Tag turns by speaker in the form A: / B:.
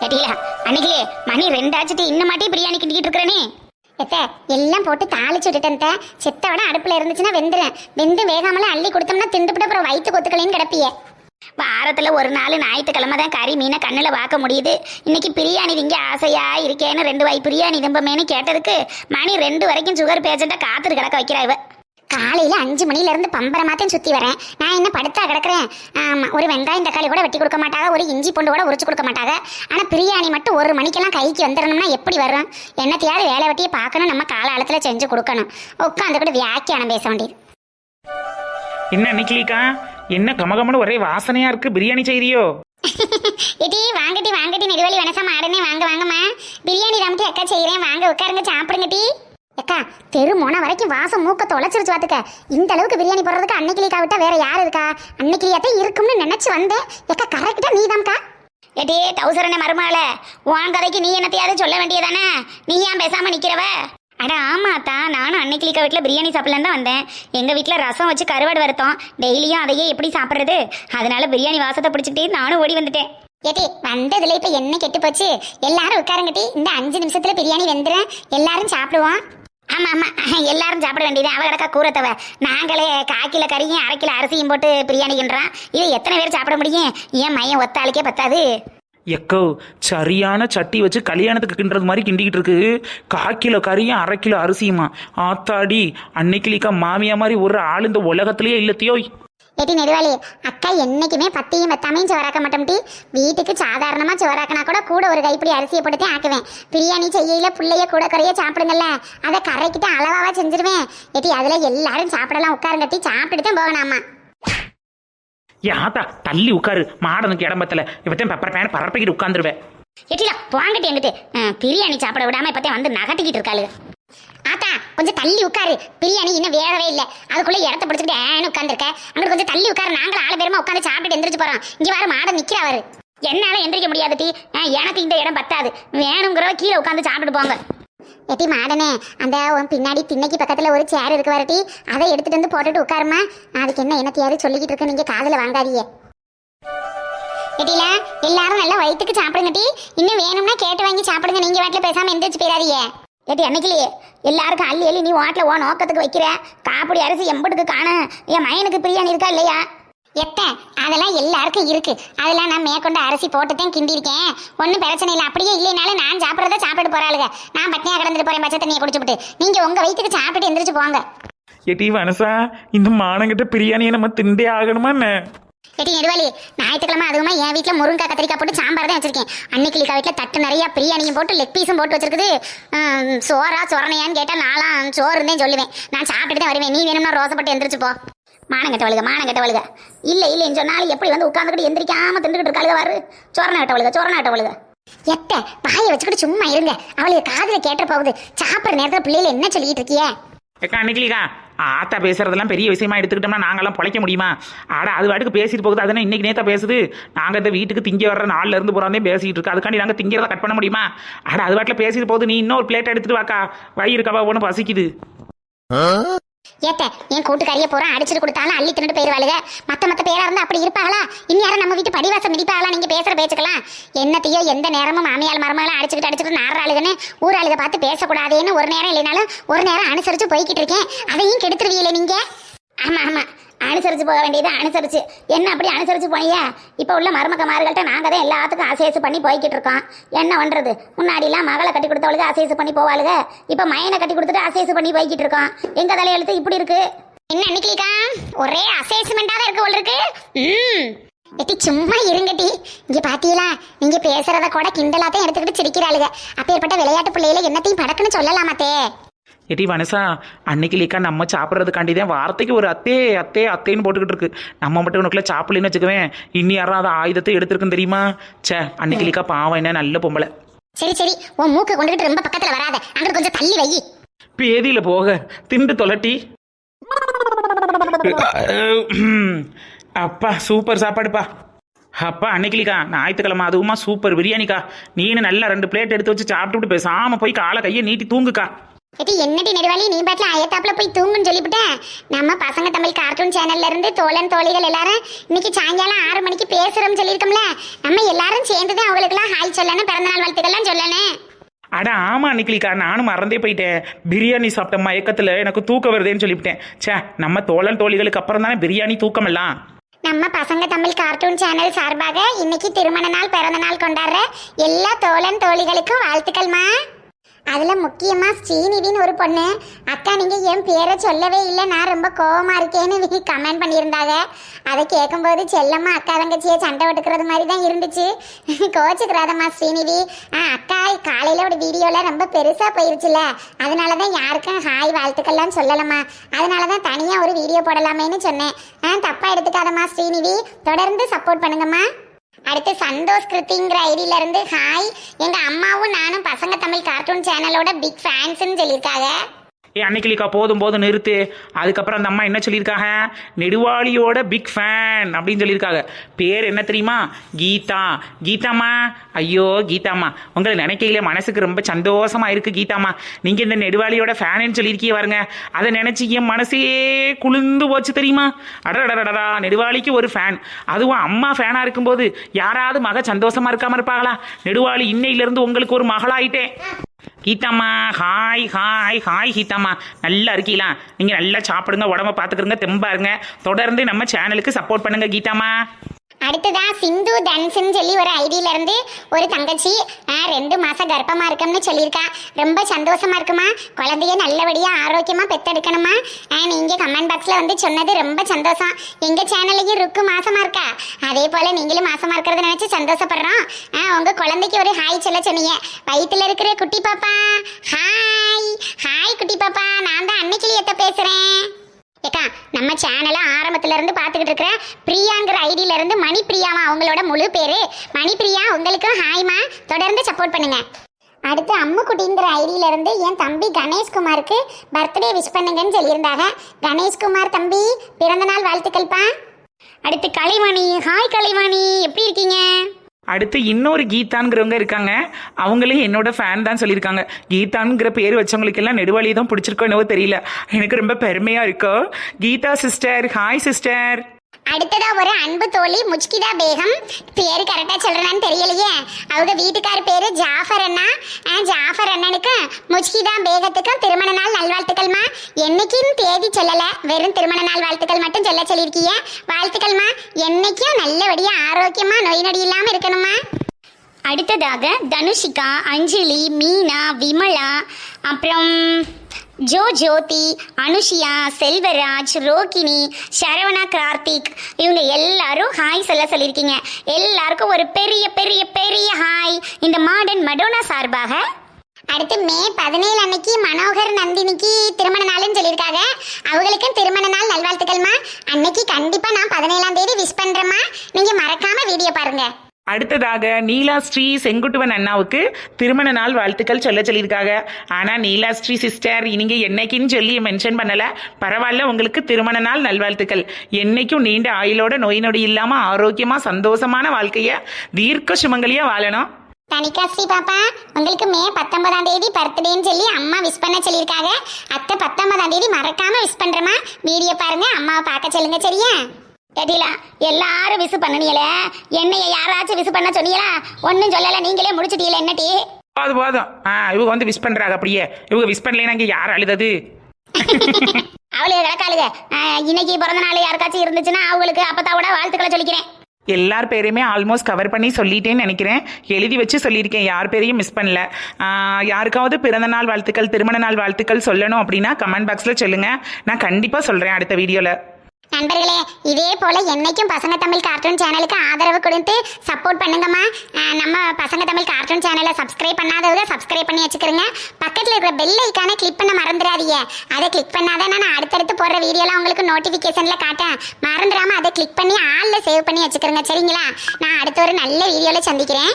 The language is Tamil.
A: கேட்டீங்களா அன்னைக்கிலே மணி ரெண்டாச்சுட்டு இன்னும் மாட்டி பிரியாணி கிண்டிக்கிட்டு இருக்கிறேனே. எத்த எல்லாம் போட்டு தாளிச்சு விட்டுட்டேன் தே. செத்தவட இருந்துச்சுன்னா வெந்துடும் வெந்து வேகாமலாம் அள்ளி கொடுத்தோம்னா திண்டுபிட்டு அப்புறம் வயிற்று கொத்துக்கலைன்னு கிடப்பிய. வாரத்தில் ஒரு நாள் ஞாயிற்றுக்கிழமை தான் கறி மீனை கண்ணில் பார்க்க முடியுது. இன்னைக்கு பிரியாணி திங்க ஆசையா இருக்கேன்னு ரெண்டு வாய் பிரியாணி திம்பமேன்னு கேட்டதுக்கு மணி ரெண்டு வரைக்கும் சுகர் பேஷண்ட்டை காத்துட்டு கிடக்க வைக்கிறா இவ. காலையில அஞ்சு மணில இருந்து பம்பரமாத்தையும் சுத்தி வரேன் நான் என்ன படுத்தா கிடக்குறேன்? ஆமா ஒரு வெங்காயம் தக்காளி கூட வெட்டி கொடுக்க மாட்டாங்க ஒரு இஞ்சி பூண்டு கூட உரிச்சு கொடுக்க மாட்டாங்க ஆனா பிரியாணி மட்டும் ஒரு மணிக்கெல்லாம் கைக்கு வந்துடணும்னா எப்படி வரும் என்னத்தையாவது வேலை வெட்டியை பார்க்கணும் நம்ம காலாளத்துல செஞ்சு கொடுக்கணும். உட்காந்து கூட வியாக்கியானம் பேச வேண்டியது.
B: என்ன நிக்கலிக்கா? என்ன கமகமன்னு ஒரே வாசனையா இருக்கு பிரியாணி செய்றியோ
A: இடி வாங்கட்டி வாங்கட்டி நெடுவலி வனசம் ஆடுனே வாங்க வாங்கம்மா. பிரியாணி ரம்டி அக்கா செய்கிறேன் வாங்க உட்காருங்க சாப்பிடுங்க டி. ஏக்கா தெரு மொன வரைக்கும் வாசம் மூக்க தொலைச்சிருச்சு பார்த்துக்க இந்த அளவுக்கு பிரியாணி போடுறதுக்கு அன்னைக்கிளிக்கா விட்டா வேற யார் இருக்கா? அன்னைக்கிளியாத்தான் இருக்கும்னு நினைச்சு வந்தேன். எக்கா கரெக்டா நீதான்க்கா ஏட்டே டவுசரன மருமாள உன் கதைக்கு நீ என்னத்தையாவது சொல்ல வேண்டியதானே? நீ ஏன் பேசாம நிக்கிறவ? அட ஆமாத்தா நானும் அன்னைக்கிளிக்கா வீட்டில் பிரியாணி சாப்பிடலாம் தான் வந்தேன். எங்கள் வீட்டில் ரசம் வச்சு கருவாடு வறுத்தோம். டெய்லியும் அதையே எப்படி சாப்பிட்றது? அதனால பிரியாணி வாசத்தை பிடிச்சிக்கிட்டே நானும் ஓடி வந்துட்டேன். ஏட்டி வந்ததுல இப்போ என்ன கெட்டு போச்சு எல்லாரும் உட்காருங்கட்டி இந்த அஞ்சு நிமிஷத்தில் பிரியாணி வெந்துடும் எல்லாரும் சாப்பிடுவோம். ஆமா ஆமா. எல்லாரும் சாப்பிட வேண்டியது. அவ கிடக்கா கூறத்தவ நாங்களே கால் கிலோ கறியும் அரை கிலோ அரிசியும் போட்டு பிரியாணின்றோம் இதை எத்தனை பேர் சாப்பிட முடியும்? ஏன் மையம் ஒத்த ஆளுக்கே பத்தாது.
B: எக்கோ சரியான சட்டி வச்சு கல்யாணத்துக்கு கிண்டுறது மாதிரி கிண்டிக்கிட்டு இருக்கு. கா கிலோ கறியும் அரை கிலோ அரிசியுமா? ஆத்தாடி அன்னைக்கிளிக்கா மாமியா மாதிரி ஒரு ஆள் இந்த உலகத்திலேயே இல்லத்தையோ
A: ஏட்டி நெடுவாளி அக்கா என்னைக்குமே பத்தியும் பத்தாமையும் சோறாக்க மாட்டோம் டி வீட்டுக்கு சாதாரணமா சோறாக்கினா கூட கூட ஒரு கைப்பிடி அரிசியை போட்டு ஆக்குவேன் பிரியாணி செய்யல பிள்ளைய கூட குறைய சாப்பிடுங்கல்ல அதை கரைக்கிட்டு அளவாவா செஞ்சிருவேன் ஏட்டி அதுல எல்லாரும் சாப்பிடலாம் உட்காருங்க டி சாப்பிட்டு தான் போகணாமா
B: யாத்தா தள்ளி உட்காரு மாடனுக்கு இடம் பத்தல இவத்தையும் பெப்பர் பேன பரப்பிக்கிட்டு உட்காந்துருவேன்
A: எட்டில போங்கிட்டு எங்கிட்டு பிரியாணி சாப்பிட விடாம இப்பத்தே வந்து நகட்டிக்கிட்டு இருக்காளு கொஞ்சம் தள்ளி உட்காரு. பிரியாணி இன்னும் வேகவே இல்லை. அதுக்குள்ள இடத்த பிடிச்சிக்கிட்டு ஏன்னு உட்காந்துருக்க அங்கிட்டு கொஞ்சம் தள்ளி உட்காரு. நாங்களும் ஆளு பேருமா உட்காந்து சாப்பிட்டு எந்திரிச்சு போறோம். இங்க வர மாட நிக்கிறாரு என்னால எந்திரிக்க முடியாது டி. எனக்கு இந்த இடம் பத்தாது. வேணுங்கிறவ கீழே உட்காந்து சாப்பிட்டு போங்க. எட்டி மாடனே அந்த உன் பின்னாடி திண்ணைக்கு பக்கத்துல ஒரு சேர் இருக்கு வரட்டி அதை எடுத்துட்டு வந்து போட்டுட்டு உட்காருமா. அதுக்கு என்ன என்னத்தையாவது சொல்லிக்கிட்டு இருக்க நீங்க காதுல வாங்காதீங்க. எட்டில எல்லாரும் நல்லா வயிற்றுக்கு சாப்பிடுங்க டி. இன்னும் வேணும்னா கேட்டு வாங்கி சாப்பிடுங்க. நீங்க வாட்டில் பேசாம எந்திரிச்சு போயிடாதீங்க. ஏட்டி அன்னைக்கிலேயே எல்லாருக்கும் அள்ளி அள்ளி நீ வாட்டில் ஓ நோக்கத்துக்கு வைக்கிற? காப்பிடி அரிசி எம்பட்டுக்கு காண. என் மயனுக்கு பிரியாணி இருக்கா இல்லையா? எத்த அதெல்லாம் எல்லாருக்கும் இருக்கு. அதெல்லாம் நான் மேற்கொண்டு அரிசி போட்டு தான் கிண்டிருக்கேன் ஒன்றும் பிரச்சனை இல்லை. அப்படியே இல்லைனாலும் நான் சாப்பிட்றத சாப்பிட்டு போகிறாளுங்க நான் பட்டினியாக கிடந்துட்டு போகிறேன் பச்சை தண்ணியை குடிச்சுட்டு நீங்க உங்கள் வயிற்றுக்கு சாப்பிட்டு எந்திரிச்சு போங்க.
B: ஏட்டி வனசா இந்த மானங்கிட்ட பிரியாணியை நம்ம திண்டே ஆகணுமா என்ன?
A: ஏட்டி நெடுவாளி ஞாயிற்றுக்கிழமை அதுவுமா என் வீட்டில் முருங்கக்காய் கத்திரிக்காய் போட்டு சாம்பார் தான் வச்சிருக்கேன். அன்னைக்கிளிக்கா வீட்டில் தட்டு நிறைய பிரியாணியும் போட்டு லெக் பீஸும் போட்டு வச்சிருக்குது. சோறா சொரணையான்னு கேட்டால் நாலாம் சோறு இருந்தேன் சொல்லுவேன். நான் சாப்பிட்டுட்டு தான் வருவேன். நீ வேணும்னா ரோசப்பட்டு எந்திரிச்சு போ. மானங்கெட்டவளுக மானங்கெட்டவளுக இல்லை இல்லைன்னு சொன்னாலும் எப்படி வந்து உட்காந்துக்கிட்டு எந்திரிக்காம திண்டுக்கிட்டு இருக்காளுக வாரு சோரணை கட்டவளுக சோரணை கட்டவளுக எத்த பாயை வச்சுக்கிட்டு சும்மா இருங்க. அவளுக்கு காதுல கேட்டுற போகுது. சாப்பிட்ற நேரத்தில் பிள்ளைகள் என்ன சொல்லிட்டு இருக்கியே?
B: ஆத்தா பேசுகிறதெல்லாம் பெரிய விஷயமா எடுத்துக்கிட்டோம்னா நாங்கெல்லாம் பொழைக்க முடியுமா? ஆடா அது வாட்டுக்கு பேசிட்டு போகுது. அதனால் இன்னைக்கு நேத்தா பேசுது? நாங்கள் இந்த வீட்டுக்கு திங்க வர்ற நாள்ல இருந்து போறாந்தே பேசிட்டு இருக்கு. அதுக்காண்டி நாங்கள் திங்கிறத கட் பண்ண முடியுமா? ஆடா அது வாட்டில் பேசிட்டு போகுது. நீ இன்னொரு பிளேட் எடுத்துட்டு வாக்கா. வயிறு கவா ஒன்று பசிக்குது.
A: ஏத்த என் கூட்டுக்காரிய போறோம் அடிச்சிட்டு கொடுத்தாலும் அள்ளி தின்னுட்டு போயிருவாளுக மத்த மத்த பேரா இருந்தா அப்படி இருப்பாங்களா யாரும் நம்ம வீட்டு படிவாசம் மிதிப்பாளா? நீங்க பேசுற பேச்சுக்கலாம் என்னத்தையோ எந்த நேரமும் மாமியால் மருமகளும் அடிச்சுக்கிட்டு அடிச்சுட்டு நாடுறாளுகன்னு ஊராளுக பார்த்து பேசக்கூடாதேன்னு ஒரு நேரம் இல்லைனாலும் ஒரு நேரம் அனுசரிச்சு போய்கிட்டு இருக்கேன். அதையும் கெடுத்துருவீங்களே நீங்க? ஆமா ஆமா. அனுசரித்து போக வேண்டியது அனுசரித்து என்ன அப்படி அனுசரித்து போனியே இப்போ உள்ள மருமகமார்கள்ட்ட நாங்கள் தான் எல்லாத்துக்கும் அசேசு பண்ணி போய்கிட்டு இருக்கோம். என்ன பண்ணுறது முன்னாடிலாம் மகளை கட்டி கொடுத்தவளுக்கு அசேசு பண்ணி போவாளுக. இப்போ மயனை கட்டி கொடுத்துட்டு அசேசு பண்ணி போய்கிட்டு இருக்கோம். எங்கள் தலையெழுத்து இப்படி இருக்கு? என்ன அன்னைக்கிக்கா ஒரே அசேஸ்மெண்ட்டாக தான் இருக்கு உள்ளிருக்கு இருக்கு. ம். எட்டி சும்மா இருங்கட்டி. இங்கே பார்த்தீங்களா நீங்கள் பேசுகிறத கூட கிண்டலாத்தையும் எடுத்துக்கிட்டு சிரிக்கிறாளுங்க அப்பேற்பட்ட விளையாட்டு பிள்ளையில என்னத்தையும் படக்குன்னு சொல்லலாமாத்தே.
B: ஏட்டி வனசா அன்னைக்கிளிக்கா நம்ம சாப்பிட்றதுக்காண்டி தான் வார்த்தைக்கு ஒரு அத்தே அத்தே அத்தேன்னு போட்டுக்கிட்டு இருக்கு. நம்ம மட்டும் உனக்குள்ள சாப்பிடலன்னு வச்சுக்குவேன் இன்னி யாரும் அதை ஆயுதத்தை எடுத்திருக்குன்னு தெரியுமா? ச்சே அன்னைக்கிளிக்கா பாவம் என்ன நல்ல பொம்பளை.
A: சரி சரி உன் மூக்கு கொண்டுகிட்டு ரொம்ப பக்கத்துல வராத. அங்கிட்டு கொஞ்சம் தள்ளி வை.
B: பேதியில போக திண்டு தொலட்டி. அப்பா சூப்பர் சாப்பாடுப்பா. அப்பா அன்னைக்கிலிக்கா ஞாயிற்றுக்கிழமை அதுவுமா சூப்பர். பிரியாணிக்கா நீனு நல்லா ரெண்டு பிளேட் எடுத்து வச்சு சாப்பிட்டுட்டு பேசாம போய் காலை கையை நீட்டி தூங்குக்கா.
A: இது என்னடி நெடுவாளி? நீ பாட்டில் அயத்தாப்புல போய் தூங்குன்னு சொல்லிவிட்டேன் நம்ம பசங்க தமிழ் கார்ட்டூன் சேனல்ல இருந்து தோழன் தோழிகள் எல்லாரும் இன்னைக்கு சாயங்காலம் ஆறு மணிக்கு பேசுறோம்னு சொல்லியிருக்கோம்ல. நம்ம எல்லாரும் சேர்ந்து தான் அவங்களுக்குலாம் ஹாய் சொல்லணும் பிறந்தநாள் வாழ்த்துக்கள்லாம் சொல்லணும்.
B: அட ஆமா நிக்கிலிக்கா. நானும் மறந்தே போயிட்டேன். பிரியாணி சாப்பிட்ட மயக்கத்துல எனக்கு தூக்கம் வருதேன்னு சொல்லிவிட்டேன் ச்சே நம்ம தோழன் தோழிகளுக்கு அப்புறம் தானே பிரியாணி தூக்கம் எல்லாம்?
A: நம்ம பசங்க தமிழ் கார்ட்டூன் சேனல் சார்பாக இன்னைக்கு திருமண நாள் பிறந்த நாள் கொண்டாடுற எல்லா தோழன் தோழிகளுக்கும் வாழ்த்துக்கள்மா. அதில் முக்கியமாக ஸ்ரீநிதின்னு ஒரு பொண்ணு. அக்கா நீங்கள் என் பேரை சொல்லவே இல்லை. நான் ரொம்ப கோவமாக இருக்கேன்னு கமெண்ட் பண்ணியிருந்தாங்க. அதை கேட்கும்போது செல்லம்மா அக்கா தங்கச்சியை சண்டை ஒட்டுக்கிறது மாதிரி தான் இருந்துச்சு. கோச்சுக்கிறாதம்மா ஸ்ரீநிதி. ஆ அக்கா காலையில் ஒரு வீடியோவில் ரொம்ப பெருசாக போயிருச்சுல. அதனால தான் யாருக்கும் ஹாய் வாழ்த்துக்கள்லாம் சொல்லலம்மா. அதனால தான் தனியாக ஒரு வீடியோ போடலாமேன்னு சொன்னேன். ஆ தப்பாக எடுத்துக்காதம்மா ஸ்ரீநிதி. தொடர்ந்து சப்போர்ட் பண்ணுங்கம்மா. அடுத்து சந்தோஷ் கிருத்திங்கிற ஐடியில இருந்து ஹாய் எங்க அம்மாவும் நானும் பசங்க தமிழ் கார்ட்டூன் சேனலோட பிக் ஃபேன்ஸ்னு சொல்லியிருக்காங்க.
B: ஏ அன்னைக்கிலிக்கா போதும் போதும் நிறுத்து. அதுக்கப்புறம் அந்த அம்மா என்ன சொல்லியிருக்காங்க? நெடுவாளியோட பிக் ஃபேன் அப்படின்னு சொல்லியிருக்காங்க. பேர் என்ன தெரியுமா? கீதா. கீதாம்மா? ஐயோ கீதாம்மா. உங்களை நினைக்கையிலே மனசுக்கு ரொம்ப சந்தோஷமா இருக்குது கீதாம்மா. நீங்கள் இந்த நெடுவாளியோட ஃபேனுன்னு சொல்லியிருக்கீங்க பாருங்க. அதை நினச்சி என் மனசே குளிர்ந்து போச்சு தெரியுமா? அடடடடடா நெடுவாளிக்கு ஒரு ஃபேன் அதுவும் அம்மா ஃபேனாக இருக்கும்போது யாராவது மக சந்தோஷமா இருக்காமல் இருப்பாங்களா? நெடுவாளி இன்னையிலேருந்து உங்களுக்கு ஒரு மகளாயிட்டேன். கீதாம்மா ஹாய் ஹாய் ஹாய் கீதாம்மா. நல்லா இருக்கீங்களா? நீங்கள் நல்லா சாப்பிடுங்க உடம்ப பார்த்துக்கிறங்க தெம்பா இருங்க தொடர்ந்து நம்ம சேனலுக்கு சப்போர்ட் பண்ணுங்க கீதாம்மா.
A: அடுத்ததா சிந்து தன்ஸ்ன்னு சொல்லி ஒரு ஐடியில இருந்து ஒரு தங்கச்சி ஆ, ரெண்டு மாசம் கர்ப்பமா இருக்கும்னு சொல்லியிருக்கா. ரொம்ப சந்தோஷமா இருக்குமா? குழந்தைய நல்லபடியா ஆரோக்கியமா பெத்தெடுக்கணுமா? நீங்க கமெண்ட் பாக்ஸ்ல வந்து சொன்னது ரொம்ப சந்தோஷம். எங்க சேனல்லையும் ருக்கு மாசமா இருக்கா? அதே போல நீங்களும் மாசமா இருக்கிறத நினைச்சு சந்தோஷப்படுறோம். ஆ, உங்க குழந்தைக்கு ஒரு ஹாய் சொல்ல சொன்னீங்க. வயித்துல இருக்கிற குட்டி பாப்பா. ஹாய் ஹாய் குட்டி பாப்பா. நான் தான் அன்னைக்கிளியத்த பேசுறேன். நம்ம சேனலை ஆரம்பத்துல இருந்து பார்த்துக்கிட்டு இருக்கிற பிரியாங்கிற ஐடியில இருந்து மணிப்பிரியாமா அவங்களோட முழு பேரு. மணிப்பிரியா உங்களுக்கும் ஹாய்மா தொடர்ந்து சப்போர்ட் பண்ணுங்க. அடுத்து அம்முக்குட்டிங்கிற ஐடியில இருந்து என் தம்பி கணேஷ்குமாருக்கு பர்த்டே விஷ் பண்ணுங்கன்னு சொல்லியிருந்தாங்க. கணேஷ்குமார் தம்பி பிறந்தநாள் வாழ்த்துக்கள்ப்பா. அடுத்து கலைவாணி. ஹாய் கலைவாணி. எப்படி இருக்கீங்க?
B: அடுத்து இன்னொரு கீதான்கிறவங்க இருக்காங்க. அவங்களே என்னோட ஃபேன் தான் சொல்லியிருக்காங்க. கீதான்ங்கிற பேர் வச்சவங்களுக்கு எல்லாம் நெடுவாளி தான் பிடிச்சிருக்கோ என்னவோ தெரியல. எனக்கு ரொம்ப பெருமையாக இருக்கோ. கீதா சிஸ்டர் ஹாய் சிஸ்டர்
A: அடுத்ததா ஒரு அன்பு தோழி முச்கிதா பேகம். பேரு கரெக்டா சொல்றேன்னு தெரியலையே. அவங்க வீட்டுக்கார பேரு ஜாஃபர் அண்ணா. ஆ, ஜாஃபர் அண்ணனுக்கு முச்கிதா பேகத்துக்கும் திருமண நாள் நல்வாழ்த்துக்கள்மா. என்னைக்குன்னு தேதி சொல்லல. வெறும் திருமண நாள் வாழ்த்துக்கள் மட்டும் சொல்ல சொல்லியிருக்கீங்க வாழ்த்துக்கள்மா. என்னைக்கும் நல்லபடியா ஆரோக்கியமா நோய் நொடி இல்லாம இருக்கணுமா அடுத்ததாக தனுஷிகா அஞ்சலி மீனா விமலா அப்புறம் ஜோ ஜோதி அனுஷியா செல்வராஜ் ரோகிணி சரவணா கார்த்திக். இவங்க எல்லாரும் ஹாய் சொல்ல சொல்லியிருக்கீங்க. எல்லாருக்கும் ஒரு பெரிய பெரிய பெரிய ஹாய் இந்த மாடர்ன் மடோனா சார்பாக அடுத்து மே பதினேழு அன்னைக்கு மனோகர் நந்தினிக்கு திருமண நாள்னு சொல்லியிருக்காங்க. அவங்களுக்கும் திருமண நாள் நல்வாழ்த்துக்கள்மா. அன்னைக்கு கண்டிப்பாக நான் பதினேழாம் தேதி விஷ் பண்ணுறேம்மா நீங்கள் மறக்காமல் வீடியோ பாருங்கள்
B: அடுத்ததாக நீலா ஸ்ரீ செங்குட்டுவன் அண்ணாவுக்கு திருமண நாள் வாழ்த்துக்கள் சொல்ல சொல்லியிருக்காங்க. ஆனால் நீலா ஸ்ரீ சிஸ்டர் நீங்க என்னைக்குன்னு சொல்லி மென்ஷன் பண்ணலை. பரவாயில்ல உங்களுக்கு திருமண நாள் நல்வாழ்த்துக்கள். என்னைக்கும் நீண்ட ஆயுளோட நோய் நொடி இல்லாம ஆரோக்கியமா சந்தோஷமான வாழ்க்கைய தீர்க்க சுமங்கலியா வாழணும்.
A: தனிகா ஸ்ரீ பாப்பா உங்களுக்கு மே பத்தொன்பதாம் தேதி பர்த்டேன்னு சொல்லி அம்மா விஷ் பண்ண சொல்லியிருக்காங்க. அத்தை பத்தொன்பதாம் தேதி மறக்காம விஷ் பண்றேம்மா. வீடியோ பாருங்க அம்மாவை பார்க்க சொல்லுங்க சரியா? கேட்டீங்களா எல்லாரும் விசு பண்ணனீங்களே என்னைய யாராச்சும் விசு பண்ண சொன்னீங்களா? ஒன்றும் சொல்லலை நீங்களே முடிச்சிட்டீங்களே என்னட்டி?
B: போதும் போதும் ஆ இவங்க வந்து விஷ் பண்றாங்க அப்படியே. இவங்க விஷ் பண்ணலைன்னா இங்க யார் அழுதது?
A: அவளுக்கு கிடக்காளுங்க. ஆஹ், இன்னைக்கு பிறந்த நாள் யாருக்காச்சும் இருந்துச்சுன்னா அவங்களுக்கு அப்பத்தாவோட வாழ்த்துக்களை சொல்லிக்கிறேன்.
B: எல்லார் பேரையுமே ஆல்மோஸ்ட் கவர் பண்ணி சொல்லிட்டேன்னு நினைக்கிறேன். எழுதி வச்சு சொல்லியிருக்கேன் யார் பேரையும் மிஸ் பண்ணல. யாருக்காவது பிறந்த நாள் வாழ்த்துக்கள் திருமண நாள் வாழ்த்துக்கள் சொல்லணும் அப்படின்னா கமெண்ட் பாக்ஸில் சொல்லுங்கள் நான் கண்டிப்பாக சொல்கிறேன் அடுத்த வீடியோவில்
A: நண்பர்களே இதே போல என்னைக்கும் பசங்க தமிழ் கார்ட்டூன் சேனலுக்கு ஆதரவு கொடுத்து சப்போர்ட் பண்ணுங்கம்மா. நம்ம பசங்க தமிழ் கார்ட்டூன் சேனலை சப்ஸ்கிரைப் பண்ணாதவங்க சப்ஸ்கிரைப் பண்ணி வச்சுக்கிறோங்க பக்கத்தில் இருக்கிற பெல் ஐக்கானை கிளிக் பண்ண மறந்துடாதீங்க. அதை கிளிக் பண்ணாதான் நான் அடுத்தடுத்து போடுற வீடியோலாம் உங்களுக்கு நோட்டிஃபிகேஷனில் காட்டேன் மறந்துடாம அதை கிளிக் பண்ணி ஆளில் சேவ் பண்ணி வச்சுக்கிறோங்க சரிங்களா? நான் அடுத்த ஒரு நல்ல வீடியோவில் சந்திக்கிறேன்.